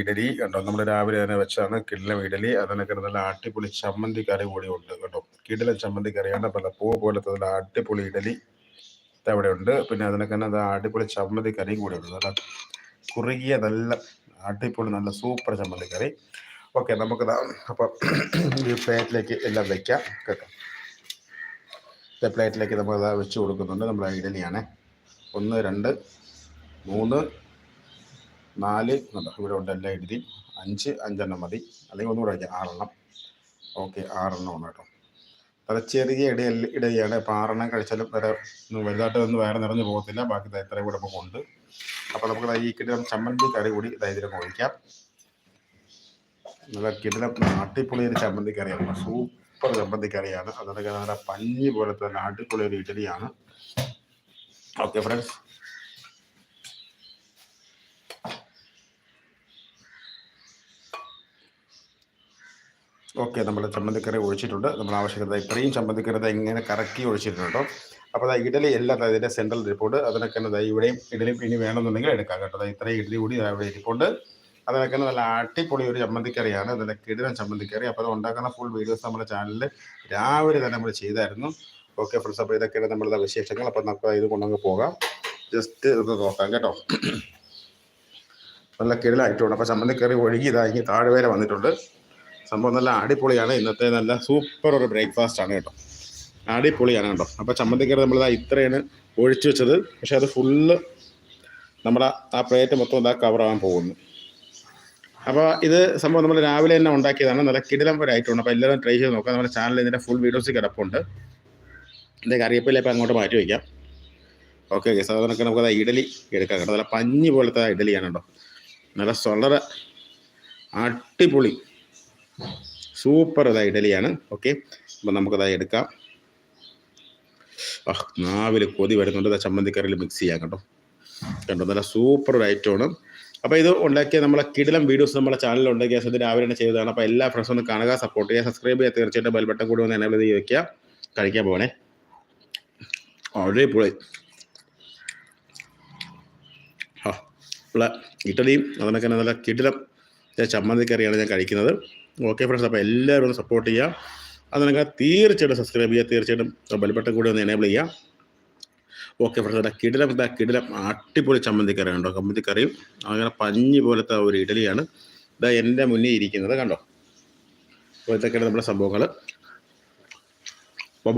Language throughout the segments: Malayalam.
ഇഡലി കണ്ടോ? നമ്മൾ രാവിലെ തന്നെ വെച്ചാണ് കിടിലം ഇഡലി അതിനൊക്കെ നല്ല അടിപൊളി ചമ്മന്തി കറി കൂടി ഉണ്ട് കേട്ടോ കിടിലം ചമ്മന്തി കറിയാണ്. പല പൂ പോലത്തെ നല്ല അടിപൊളി ഇഡലി അവിടെ ഉണ്ട്. പിന്നെ അതിനൊക്കെ തന്നെ അടിപൊളി ചമ്മന്തി കറിയും കൂടി ഉണ്ട്. നല്ല കുറുകിയ നല്ല അടിപൊളി നല്ല സൂപ്പർ ചമ്മന്തി കറി. ഓക്കെ നമുക്ക് അപ്പം ഈ പ്ലേറ്റിലേക്ക് എല്ലാം വയ്ക്കാം കേട്ടോ? ഇതേ പ്ലേറ്റിലേക്ക് നമ്മൾ വെച്ച് കൊടുക്കുന്നുണ്ട്. നമ്മുടെ ഇഡലിയാണ്. ഒന്ന് രണ്ട് മൂന്ന് നാല് ഇവിടെ ഉണ്ട് എല്ലാം എഴുതി. അഞ്ച് അഞ്ചെണ്ണം മതി. അല്ലെങ്കിൽ ഒന്നുകൂടെ വയ്ക്കാം ആറെണ്ണം. ഓക്കെ ആറെണ്ണം ഉണ്ട് കേട്ടോ. അത് ചെറിയ ഇട ഇടയാണ്. അപ്പോൾ ആറെണ്ണം കഴിച്ചാലും വേറെ ഒന്നും വലുതായിട്ട് ഒന്നും വേറെ നിറഞ്ഞു പോകത്തില്ല. ബാക്കി ഇത്രയും കൂടെ ഇപ്പോൾ ഉണ്ട്. അപ്പോൾ നമുക്ക് ഈ കിടിലം ചമ്മന്തി കറി കൂടി ഇതിലേക്ക് ഒഴിക്കാം. നല്ല കിട്ടുന്ന നാട്ടിപ്പൊളി ഒരു ചമ്മന്തി കറിയാണ്. സൂപ്പർ ചമ്മന്തി കറിയാണ്. അതൊക്കെ നല്ല പഞ്ഞി പോലത്തെ നാട്ടിപ്പൊളി ഒരു ഇഡലിയാണ്. Okay friends. ഓക്കെ നമ്മൾ ചമ്മന്തിക്കറി ഒഴിച്ചിട്ടുണ്ട്. നമ്മൾ ആവശ്യകത ഇത്രയും ചമ്മന്തിക്കറി ഇങ്ങനെ കറക്കി ഒഴിച്ചിട്ടുണ്ട് കേട്ടോ. അപ്പോൾ ഇഡലി എല്ലാം ഇതിന്റെ സെൻട്രൽ റിപ്പോർട്ട് അതിനൊക്കെ തന്നെ ഇവിടെയും ഇഡലി ഇനി വേണമെന്നുണ്ടെങ്കിൽ എടുക്കാം കേട്ടോ. ഇത്രയും ഇഡലി കൂടി ഇവിടെ ഇരിപ്പുണ്ട്. അതിനൊക്കെ നല്ല അടിപൊളി ഒരു ചമ്മന്തിക്കറിയാണ്. അതിന്റെ കിടിലൻ ചമ്മന്തിക്കറി. അപ്പോൾ അത് ഉണ്ടാക്കുന്ന ഫുൾ വീഡിയോസ് നമ്മുടെ ചാനലിൽ രാവിലെ തന്നെ നമ്മൾ ചെയ്തായിരുന്നു. ഓക്കെ ഫ്രണ്ട്സ് അപ്പോൾ ഇതൊക്കെയാണ് നമ്മളുടെ വിശേഷങ്ങൾ. അപ്പോൾ നമുക്ക് ഇത് കൊണ്ടങ്ങ് പോകാം. ജസ്റ്റ് ഇത് നോക്കാം കേട്ടോ. നല്ല കിടലായിട്ടുണ്ട്. അപ്പോൾ ചമ്മന്തിക്കറി ഒഴുകി ഇതായി താഴെ വരെ വന്നിട്ടുണ്ട്. സംഭവം നല്ല അടിപൊളിയാണ്. ഇന്നത്തെ നല്ല സൂപ്പർ ഒരു ബ്രേക്ക്ഫാസ്റ്റ് ആണ് കേട്ടോ. അടിപൊളിയാണ് കേട്ടോ. അപ്പോൾ ചമ്മന്തിക്കറി നമ്മൾ ഇത്രയാണ് ഒഴിച്ചു വെച്ചത്. പക്ഷെ അത് ഫുള്ള് നമ്മുടെ ആ പ്ലേറ്റ് മൊത്തം ഇതാ കവറാകാൻ പോകുന്നു. അപ്പോൾ ഇത് സംഭവം നമ്മൾ രാവിലെ തന്നെ ഉണ്ടാക്കിയതാണ്. നല്ല കിടിലം ഒരു ആയിട്ടുണ്ട് അപ്പോൾ എല്ലാവരും ട്രൈ ചെയ്ത് നോക്കാം. നമ്മുടെ ചാനലിൽ ഇതിന്റെ ഫുൾ വീഡിയോസ് കിടപ്പുണ്ട്. ഇതിന്റെ കറിയപ്പില്ല ഇപ്പോൾ അങ്ങോട്ട് മാറ്റി വയ്ക്കാം ഓക്കെ ഓക്കെ സാധാരണ നമുക്ക് അത് ഇഡലി എടുക്കാം കേട്ടോ. നല്ല പഞ്ഞി പോലത്തെ ഇഡലിയാണ് കേട്ടോ. നല്ല സൊളറ അടിപൊളി. സൂപ്പർ ഇതാ ഇഡലിയാണ്. ഓക്കെ അപ്പം നമുക്കത് എടുക്കാം. ആ നാവിൽ കൊതി വരുന്നുണ്ട്. ഇതാ ചമ്മന്തിക്കറിയിൽ മിക്സ് ചെയ്യാം കേട്ടോ. കണ്ടോ നല്ല സൂപ്പർ ഒരു ഐറ്റമാണ് അപ്പോൾ ഇത് ഉണ്ടാക്കിയ നമ്മളെ കിടിലം വീഡിയോസ് നമ്മളെ ചാനലിൽ ഉണ്ടാക്കിയ സ്വന്തം രാവിലെ തന്നെ ചെയ്തതാണ്. അപ്പോൾ എല്ലാ ഫ്രണ്ട്സും ഒന്ന് കാണുക സപ്പോർട്ട് ചെയ്യുക സബ്സ്ക്രൈബ് ചെയ്യുക. തീർച്ചയായിട്ടും ബെൽ ബട്ടൺ കൂടി ഒന്ന് എനേബിൾ ചെയ്ത് വയ്ക്കുക കഴിക്കാൻ പോകണേ അടിപൊളി. ആ ഉള്ള ഇഡലിയും അതിനൊക്കെ നല്ല കിടിലം ചമ്മന്തിക്കറിയാണ് ഞാൻ കഴിക്കുന്നത്. ഓക്കെ ഫ്രണ്ട്സ് അപ്പോൾ എല്ലാവരും ഒന്ന് സപ്പോർട്ട് ചെയ്യുക അതിനൊക്കെ തീർച്ചയായിട്ടും സബ്സ്ക്രൈബ് ചെയ്യുക തീർച്ചയായിട്ടും ബെൽബട്ടൺ കൂടി ഒന്ന് എനേബിൾ ചെയ്യുക ഓക്കെ ഫ്രണ്ട്സ് അതാ കിടിലം എന്താ കിടിലം അടിപൊളി ചമ്മന്തിക്കറി കണ്ടോ ചമ്മന്തിക്കറിയും അങ്ങനെ പഞ്ഞി പോലത്തെ ഒരു ഇഡലിയാണ്. ഇതാ എന്റെ മുന്നിൽ ഇരിക്കുന്നത് കണ്ടോ? അപ്പോൾ ഇതൊക്കെയാണ് നമ്മുടെ സംഭവങ്ങൾ അപ്പോൾ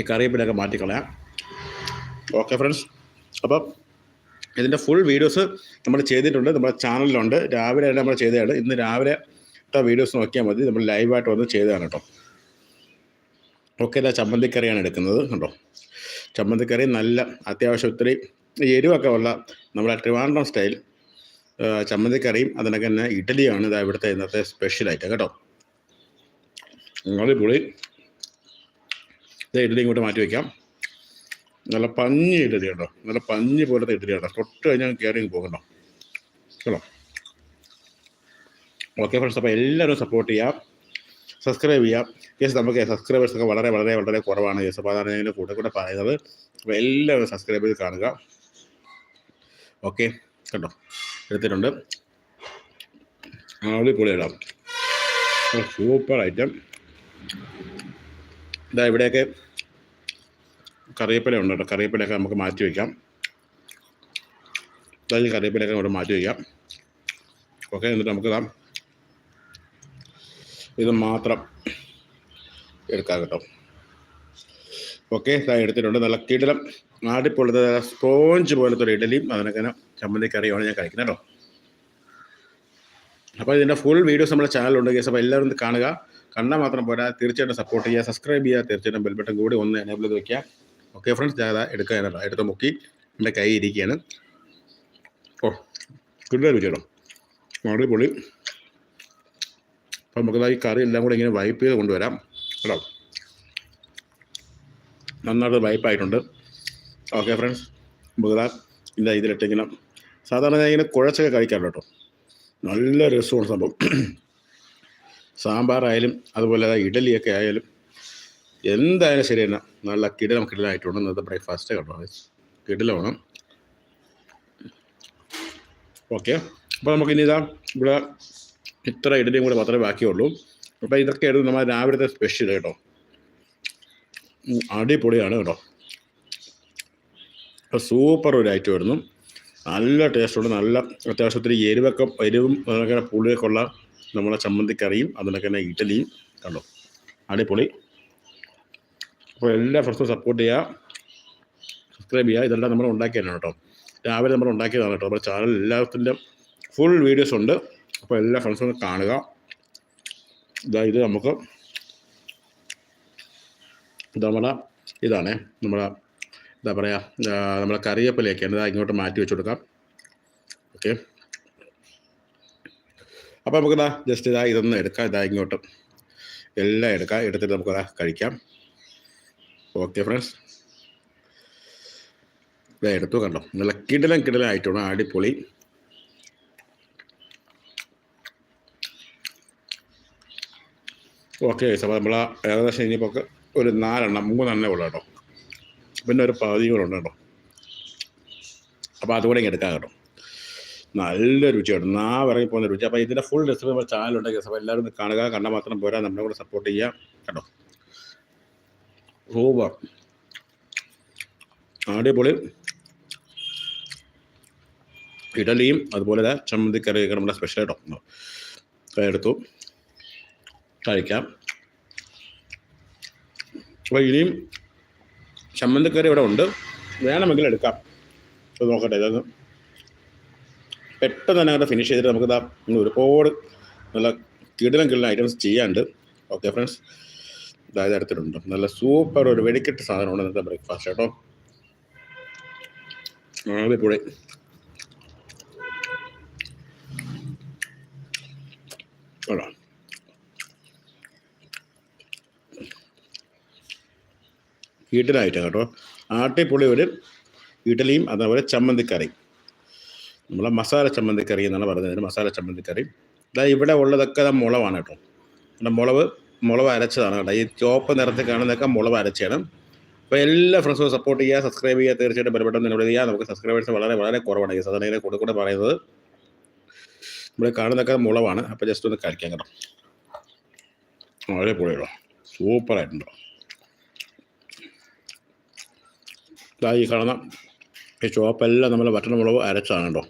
ഈ കറിയപ്പിലൊക്കെ മാറ്റിക്കളയാം. ഓക്കെ ഫ്രണ്ട്സ് അപ്പം ഇതിന്റെ ഫുൾ വീഡിയോസ് നമ്മൾ ചെയ്തിട്ടുണ്ട് നമ്മുടെ ചാനലിലുണ്ട് രാവിലെ നമ്മൾ ചെയ്തതാണ്. ഇന്ന് രാവിലെ വീഡിയോസ് നോക്കിയാൽ മതി. നമ്മൾ ലൈവായിട്ട് വന്ന് ചെയ്തതാണ് കേട്ടോ. ഓക്കെ ഇതാ ചമ്മന്തിക്കറിയാണ് എടുക്കുന്നത് കേട്ടോ ചമ്മന്തിക്കറി നല്ല അത്യാവശ്യം ഒത്തിരി എരിവൊക്കെ ഉള്ള നമ്മുടെ ട്രിവാൻഡ്രം സ്റ്റൈൽ ചമ്മന്തിക്കറിയും അതിനൊക്കെ തന്നെ ഇഡലിയാണ് ഇതാ ഇവിടുത്തെ ഇന്നത്തെ സ്പെഷ്യൽ കേട്ടോ. പുളി ഇത് ഇഡലി ഇങ്ങോട്ട് മാറ്റി വയ്ക്കാം നല്ല പഞ്ഞി ഇഡലി കേട്ടോ. നല്ല പഞ്ഞി പോലത്തെ ഇഡലി കേട്ടോ. തൊട്ട് കഴിഞ്ഞാൽ കയറി പോകണ്ടോ കേട്ടോ. ഓക്കെ ഫ്രണ്ട്സ് അപ്പോൾ എല്ലാവരും സപ്പോർട്ട് ചെയ്യാം. സബ്സ്ക്രൈബ് ചെയ്യാം. യെസ് നമുക്ക് സബ്സ്ക്രൈബേഴ്സ് ഒക്കെ വളരെ വളരെ വളരെ കുറവാണ്. യെസ് അപ്പോൾ അതാണ് ഞാൻ കൂടെ കൂടെ പറയുന്നത്. അപ്പോൾ എല്ലാവരും സബ്സ്ക്രൈബ് ചെയ്ത് കാണുക. ഓക്കെ കേട്ടോ എടുത്തിട്ടുണ്ട്. അടിപൊളി ഇടാം സൂപ്പർ ഐറ്റം ഇതാ ഇവിടെയൊക്കെ കറിവേപ്പില ഉണ്ട്? കേട്ടോ കറിവേപ്പിലയൊക്കെ നമുക്ക് മാറ്റി വയ്ക്കാം അതായത് കറിവേപ്പിലയൊക്കെ ഇവിടെ മാറ്റി വയ്ക്കാം ഓക്കെ എന്നിട്ട് നമുക്ക് ഇതാ ഇത് മാത്രം എടുക്കാം കേട്ടോ. ഓക്കെ ഇതാ എടുത്തിട്ടുണ്ട്. നല്ല കിടലം ആടിപ്പൊളത്തെ സ്പോഞ്ച് പോലത്തെ ഒരു ഇഡലിയും അതിനൊക്കെ ചമ്മന്തി കറിയുമാണ് ഞാൻ കഴിക്കുന്നത് കേട്ടോ. അപ്പോൾ ഇതിന്റെ ഫുൾ വീഡിയോസ് നമ്മുടെ ചാനലുണ്ട് കേസ് അപ്പോൾ എല്ലാവരും കാണുക. കണ്ടാൽ മാത്രം പോരാ. തീർച്ചയായിട്ടും സപ്പോർട്ട് ചെയ്യുക. സബ്സ്ക്രൈബ് ചെയ്യുക. തീർച്ചയായിട്ടും ബെൽബട്ടൺ കൂടി ഒന്ന് എനേബിൾ ചെയ്ത് വയ്ക്കുക ഓക്കെ ഫ്രണ്ട്സ് ഞാൻ എടുക്കാനല്ല എടുത്ത് മുക്കി എന്റെ കൈ ഇരിക്കുകയാണ്. ഓ കിട്ടുക മാറി പൊളി അപ്പം നമുക്കത് ഈ കറി എല്ലാം കൂടെ ഇങ്ങനെ വൈപ്പ് ചെയ്ത് കൊണ്ടുവരാം. കേട്ടോ. നന്നായിട്ട് വൈപ്പായിട്ടുണ്ട് ഓക്കെ ഫ്രണ്ട്സ് നമുക്കതാ ഇല്ല ഇതിലിട്ടിങ്ങനെ സാധാരണ ഞാൻ ഇങ്ങനെ കുഴച്ചൊക്കെ കഴിക്കാറുണ്ട് കേട്ടോ. നല്ല രസമാണ് സംഭവം. സാമ്പാറായാലും അതുപോലെ ഇഡലിയൊക്കെ ആയാലും എന്തായാലും ശരി തന്നെ. നല്ല കിടലം കിടലായിട്ടുണ്ട് ഇന്നത്തെ ബ്രേക്ക്ഫാസ്റ്റ് കേട്ടോ കിടലമാണ് ഓക്കെ അപ്പോൾ നമുക്ക് ഇനി ഇതാ ഇവിടെ ഇത്ര ഇഡലിയും കൂടെ മാത്രമേ ബാക്കിയുള്ളൂ. അപ്പോൾ ഇതൊക്കെയായിരുന്നു നമ്മൾ രാവിലത്തെ സ്പെഷ്യൽ കേട്ടോ. അടിപൊളിയാണ് കേട്ടോ. സൂപ്പർ ഒരു ഐറ്റം ആയിരുന്നു. നല്ല ടേസ്റ്റുണ്ട് നല്ല അത്യാവശ്യം ഒത്തിരി എരിവൊക്കെ എരിവും അതൊക്കെ പുളിയൊക്കെ ഉള്ള നമ്മളെ ചമ്മന്തിക്കറിയും അതിനൊക്കെ തന്നെ ഇഡലിയും കണ്ടോ? അടിപൊളി. അപ്പോൾ എല്ലാ ഫ്രണ്ട്സും സപ്പോർട്ട് ചെയ്യുക. സബ്സ്ക്രൈബ് ചെയ്യുക. ഇതെല്ലാം നമ്മൾ ഉണ്ടാക്കിയതാണ് കേട്ടോ. രാവിലെ നമ്മൾ ഉണ്ടാക്കിയതാണ് കേട്ടോ. നമ്മുടെ ചാനൽ എല്ലാത്തിന്റെ ഫുൾ വീഡിയോസ് ഉണ്ട്. അപ്പോൾ എല്ലാ ഫ്രണ്ട്സും കാണുക. ഇതാ ഇത് നമുക്ക് നമ്മുടെ ഇതാണ്. നമ്മുടെ എന്താ പറയുക നമ്മുടെ കറിവേപ്പിലയൊക്കെയാണ്. ഇതാ ഇങ്ങോട്ട് മാറ്റി വെച്ച് കൊടുക്കാം. ഓക്കെ. അപ്പോൾ നമുക്കിതാ ജസ്റ്റ് ഇതാ ഇതൊന്ന് എടുക്കാം. ഇതാ ഇങ്ങോട്ട്. എല്ലാം എടുക്കാം. എടുത്തിട്ട് നമുക്കതാ കഴിക്കാം. ഓക്കെ ഫ്രണ്ട്സ് എടുത്തു കണ്ടോ? നല്ല കിടലം കിടലായിട്ടാണ് അടിപൊളി. ഓക്കെ അപ്പോൾ നമ്മൾ ഏകദേശം ഇനിയിപ്പോൾ ഒരു നാലെണ്ണം മൂന്നെണ്ണേ ഉള്ളൂ കേട്ടോ. പിന്നെ ഒരു പകുതി കൂടെ ഉണ്ട് കേട്ടോ. അപ്പോൾ അതുകൂടെ ഇങ്ങനെ എടുക്കാം കേട്ടോ. നല്ല രുചിയാണ് നാ ഇറങ്ങി പോകുന്ന രുചി. അപ്പോൾ ഇതിന്റെ ഫുൾ റെസിപ്പി നമ്മുടെ ചാനലുണ്ടെങ്കിൽ അപ്പോൾ എല്ലാവരും കാണുക. കണ്ടാൽ മാത്രം പോരാ. നമ്മളെ കൂടെ സപ്പോർട്ട് ചെയ്യുക. കേട്ടോ സൂപ്പർ അടിപൊളി. ഇഡലിയും അതുപോലെ തന്നെ ചമ്മന്തിക്കറിയൊക്കെ നമ്മുടെ സ്പെഷ്യൽ കേട്ടോ എടുത്തു. കഴിക്കാം. അപ്പോൾ ഇനിയും ചമ്മന്തിക്കറി ഇവിടെ ഉണ്ട്. വേണമെങ്കിൽ എടുക്കാം. ഇത് നോക്കട്ടെ ഇതൊന്ന് പെട്ടെന്ന് തന്നെ അങ്ങോട്ട് ഫിനിഷ് ചെയ്തിട്ട് നമുക്കിതാ ഇതാ ഒരുപാട് നല്ല കിടിലം കിടിലം ഐറ്റംസ് ചെയ്യാണ്ട് ഓക്കെ ഫ്രണ്ട്സ് തരത്തിലുണ്ട് നല്ല സൂപ്പർ ഒരു വെടിക്കെട്ട് സാധനമാണ് ഇന്നത്തെ ബ്രേക്ക്ഫാസ്റ്റ് കേട്ടോ അടിപൊളി. കൊള്ളാം വീട്ടിലായിട്ട് കേട്ടോ. ആട്ടിപ്പൊളി ഒരു ഇഡലിയും അതേപോലെ ചമ്മന്തിക്കറി നമ്മളെ മസാല ചമ്മന്തിക്കറി എന്നാണ് പറയുന്നത്. മസാല ചമ്മന്തിക്കറി. ഇതാ ഇവിടെ ഉള്ളതൊക്കെ മുളവാണ് കേട്ടോ. നമ്മുടെ മുളവ് മുളവ് അരച്ചതാണ് കേട്ടോ. ഈ ചുവപ്പ് നിറത്തിൽ കാണുന്നതൊക്കെ മുളവ് അരച്ചാണ് അപ്പോൾ എല്ലാ ഫ്രണ്ട്സും സപ്പോർട്ട് ചെയ്യുക സബ്സ്ക്രൈബ് ചെയ്യുക. തീർച്ചയായിട്ടും ബലപ്പെട്ടം നിലവിൽ ചെയ്യുക. നമുക്ക് സബ്സ്ക്രൈബേഴ്സ് വളരെ വളരെ കുറവാണ്. ഈ സാധാരണ കൂടെ കൂടെ പറയുന്നത്. നമ്മൾ കാണുന്നതൊക്കെ മുളവാണ് അപ്പോൾ ജസ്റ്റ് ഒന്ന് കഴിക്കാൻ കേട്ടോ. വളരെ പൊളിയോ സൂപ്പറായിട്ടുണ്ടോ ഇതാ ഈ കാണുന്ന ഈ ചുവപ്പെല്ലാം നമ്മൾ വറ്റണ മുളവ് അരച്ചാണ് കേട്ടോ.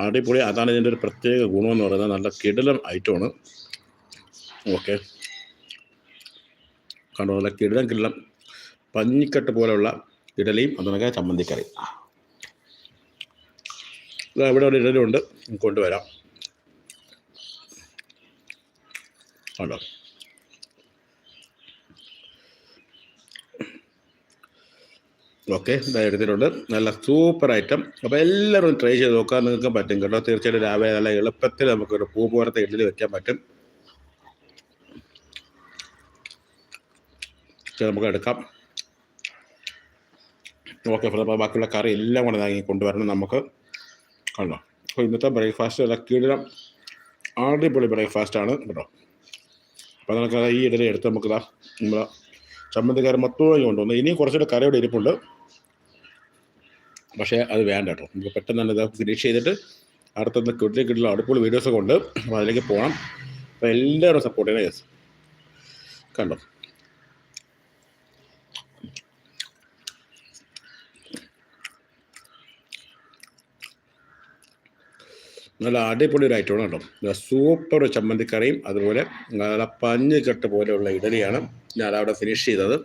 അടിപൊളി. അതാണ് ഇതിന്റെ ഒരു പ്രത്യേക ഗുണമെന്ന് പറയുന്നത്. നല്ല കിടലം ഐറ്റമാണ് ഓക്കെ. കണ്ടോ നല്ല കിടിലം കിടിലം പഞ്ഞിക്കെട്ട് പോലെയുള്ള ഇഡലിയും അതിനൊക്കെ ചമ്മന്തിക്കറി. ഇവിടെ ഒരു ഉണ്ട്. കൊണ്ടുവരാം. കണ്ടോ? ഓക്കെ എടുത്തിട്ടുണ്ട്. നല്ല സൂപ്പർ ഐറ്റം. അപ്പോൾ എല്ലാവരും ട്രൈ ചെയ്ത് നോക്കാൻ നിങ്ങൾക്ക് പറ്റും കേട്ടോ. തീർച്ചയായിട്ടും രാവിലെ നല്ല എളുപ്പത്തിൽ നമുക്കൊരു പൂ പോലത്തെ ഇഡ്ഡലി വെക്കാൻ പറ്റും. ഇത് നമുക്ക് എടുക്കാം ഓക്കെ അപ്പോൾ ബാക്കിയുള്ള കറി എല്ലാം കൂടെ ഇതാ കൊണ്ടുവരണം നമുക്ക്. കണ്ടോ? അപ്പോൾ ഇന്നത്തെ ബ്രേക്ക്ഫാസ്റ്റ് അല്ല അടിപൊളി ബ്രേക്ക്ഫാസ്റ്റ് ആണ് കേട്ടോ. അപ്പോൾ നമുക്ക് ഈ ഇടയിൽ എടുത്ത് നമുക്ക് ഇതാ നമ്മളെ ചമ്മന്തിക്കാരൻ മൊത്തമായി കൊണ്ടുവന്നു. ഇനിയും കുറച്ചുകൂടെ കറിയുടെ ഇരിപ്പുണ്ട്. പക്ഷേ അത് വേണ്ട കേട്ടോ. നമുക്ക് പെട്ടെന്ന് തന്നെ ഇത് ഫിനിഷ് ചെയ്തിട്ട് അടുത്ത കിട്ടിലേക്ക് കിട്ടില്ല അടുപ്പുള്ള വീഡിയോസൊക്കെ ഉണ്ട്. അപ്പോൾ അതിലേക്ക് പോകണം. അപ്പോൾ എല്ലാവരും സപ്പോർട്ട് ചെയ്യണം യെസ് കണ്ടോ? നല്ല അടിപൊളി ഒരു ഐറ്റമാണ് കേട്ടോ. സൂപ്പർ ചമ്മന്തിക്കറിയും അതുപോലെ നല്ല പഞ്ഞ് കെട്ട് പോലെയുള്ള ഇഡലിയാണ് ഞാൻ അവിടെ ഫിനിഷ് ചെയ്തത്.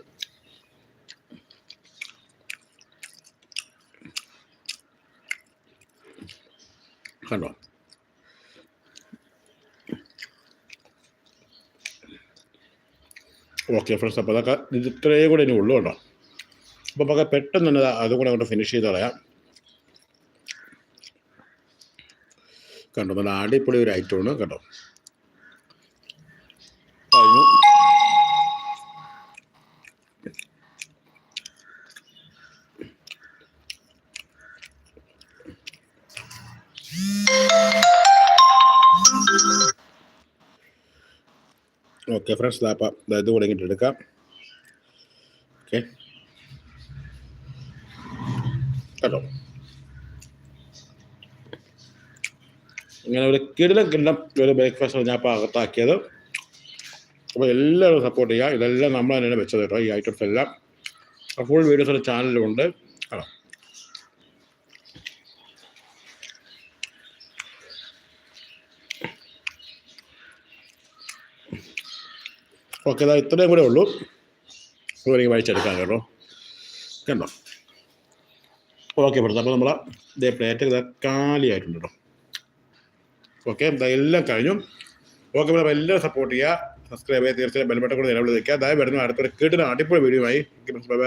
കണ്ടോ? ഓക്കെ ഫ്രണ്ട്സ് അപ്പോൾ അതൊക്കെ ഇത് ഇത്രയും കൂടെ ഇനി ഉള്ളൂ കേട്ടോ. അപ്പോൾ നമുക്ക് പെട്ടെന്ന് തന്നെ അതുകൂടെ അങ്ങോട്ട് ഫിനിഷ് ചെയ്ത് കളയാം. കണ്ടോ? നല്ല അടിപൊളി ഒരു ഐറ്റമാണ് കേട്ടോ കഴിഞ്ഞു. ഓക്കെ ഫ്രണ്ട്സ് അപ്പം ഇത് തുടങ്ങിയിട്ട് എടുക്കാം. ഓക്കെ കേട്ടോ ഇങ്ങനെ ഒരു കിടിലം കിടിലം ഒരു ബ്രേക്ക്ഫാസ്റ്റ് ഞാൻ ഇപ്പോൾ അകത്താക്കിയത്. അപ്പോൾ എല്ലാവരും സപ്പോർട്ട് ചെയ്യുക. ഇതെല്ലാം നമ്മൾ തന്നെയാണ് വെച്ചത് കേട്ടോ ഈ ഐറ്റംസ് എല്ലാം. ഫുൾ വീഡിയോസ് ഒരു ചാനലിലുണ്ട് കേട്ടോ ഓക്കെ ഇതാ ഇത്രയും കൂടെ ഉള്ളൂ. അപ്പോൾ എനിക്ക് വായിച്ചെടുക്കാം കേട്ടോ. കണ്ടോ? ഓക്കെ പെടുത്താം അപ്പോൾ നമ്മളെ ഇതേ പ്ലേറ്റ് ഇതാ കാലിയായിട്ടുണ്ട് കേട്ടോ. ഓക്കെ എല്ലാം കഴിഞ്ഞു. ഓക്കെ അപ്പോൾ എല്ലാം സപ്പോർട്ട് ചെയ്യുക. സബ്സ്ക്രൈബ് ചെയ്യുക. തീർച്ചയായും ബെൽബട്ടൺ കൂടെ നിലവിൽ വയ്ക്കുക അതായത് വരുന്ന അടുത്തൊരു കിട്ടുന്ന അടിപൊളി വീഡിയോ ആയി. ബൈ